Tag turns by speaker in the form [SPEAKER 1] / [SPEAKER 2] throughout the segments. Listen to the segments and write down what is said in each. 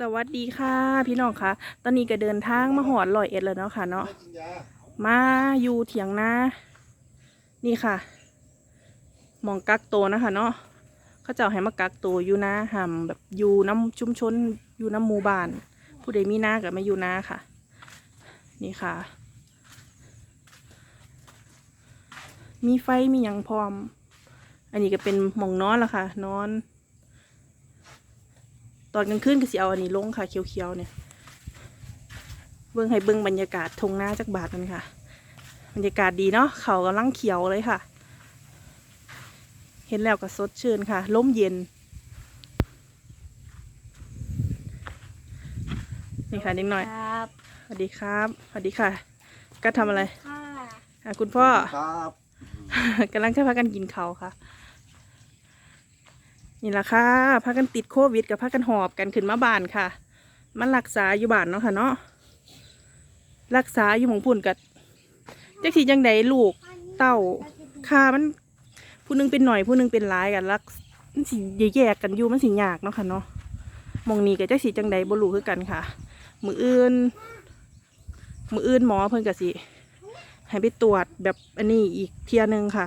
[SPEAKER 1] สวัสดีค่ะพี่น้องคะตอนนี้ก็เดินทางมาหอดลอยเอ็ดแล้วเนาะค่ะเนาะมาอยู่เถียงนานี่ค่ะหมองกักโตวนะคะเนาะเขาเจ้าให้มากักโตวอยู่นาหำแบบอยู่น้ำชุมชนอยู่น้ำหมู่บ้าน ผู้ใดมีนากับมาอยู่นาค่ะ นี่ค่ะ มีไฟมีหยังพร้อม อันนี้ก็เป็นหมองนอนละค่ะ นอน ตอนกลางคืนก็สิเอาอันนี้ลงค่ะเขียวๆเนี่ย เบิ่งให้เบิ่งบรรยากาศทงหน้าจักบาทมันค่ะ บรรยากาศดีเนาะเขากำลังเขียวเลยค่ะ เห็นแล้วก็สดชื่นค่ะลมเย็น นี่ค่ะนิดหน่อย
[SPEAKER 2] ครับ
[SPEAKER 1] สวัสดีครับสวัสดีค่ะ ก็ทำอะไร
[SPEAKER 2] ค่ะ
[SPEAKER 1] อะคุณพ่อ
[SPEAKER 3] ครับ
[SPEAKER 1] กำลังจะพากันกินเขาวค่ะ นี่แหละค่ะพากันติดโควิดกับพากันหอบกันขึ้นมาบ้านค่ะ มันรักษาอยู่บ้านเนาะค่ะเนาะรักษาอยู่ของพุ่นกับจักทีจังใดลูกเต้าค่ามันผู้หนึงเป็นหน่อยผู้หนึงเป็นหลายกันรักมันสิแยกกันอยู่มันสิยากเนาะค่ะเนาะมองนี้กับจักสีจังใดบ่รู้คือกันค่ะ มืออื่น มืออื่นหมอเพิ่นก็สิให้ไปตรวจแบบอันนี้อีกเทียหนึ่งค่ะ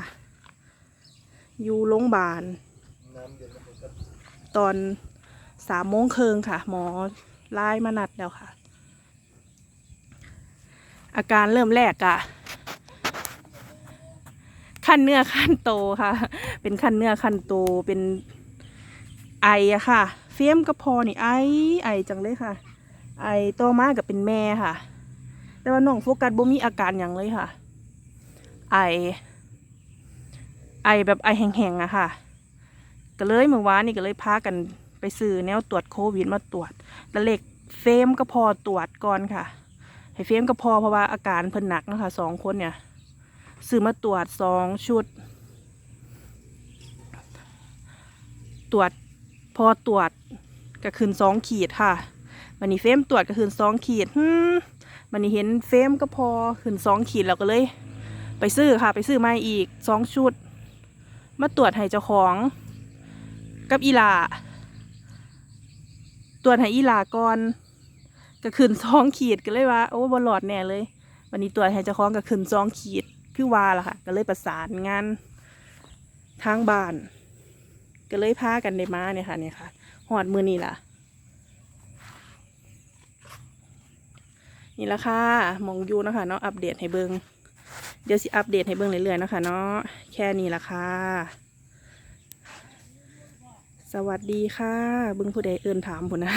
[SPEAKER 1] อยู่โรงพยาบาล ตอนสามโมงครึ่งค่ะ หมอไล่มานัดแล้วค่ะ อาการเริ่มแรกอะขั้นเนื้อขั้นโตค่ะ เป็นขั้นเนื้อขั้นโตเป็นไออะค่ะ เฟี้ยมก็พอนี่ไอไอจังเลยค่ะ ไอต่อมากับเป็นแม่ค่ะ แต่ว่าน้องโฟกัสบ่มีอาการอย่างเลยค่ะ ไอ ไอแบบไอแห้งๆอะค่ะ ก็เลยเมื่อวานนี่ก็เลยพากันไปซื้อแนวตรวจโควิดมาตรวจแล้วเล็กเฟมก็พอตรวจก่อนค่ะ ให้เฟมก็พอเพราะว่าอาการเพิ่นหนักนะคะสองคนเนี่ยซื้อมาตรวจสองชุด ตรวจพอตรวจก็คืนสองขีดค่ะวันนี้เฟมตรวจก็คืนสองขีดมันนี้เห็นเฟมก็พอคืนสองขีดแล้วก็เลย ไปซื้อค่ะ ไปซื้อมาอีกสองชุด มาตรวจให้เจ้าของ กับอีลาตรวให้อีลาก่อนก็ขึ้นสองขีดก็เลยว่า โอ้บอลอดแน่เลย วันนี้ตรวให้เจ้าของก็ขึ้นสองขีดคือว่าล่ะค่ะ ก็เลยประสานงานทางบ้าน ก็เลยพากันได้มาเนี่ยค่ะเนี่ยค่ะหอดมือนี่ล่ะนี่ละค่ะมองยูนะคะเนาะอัปเดตให้เบิงเดี๋ยวสิอัปเดตให้เบิงเรื่อยๆนะคะเนาะแค่นี้ละค่ะ สวัสดีค่ะ บึงผู้ใดเอินถามผมนะ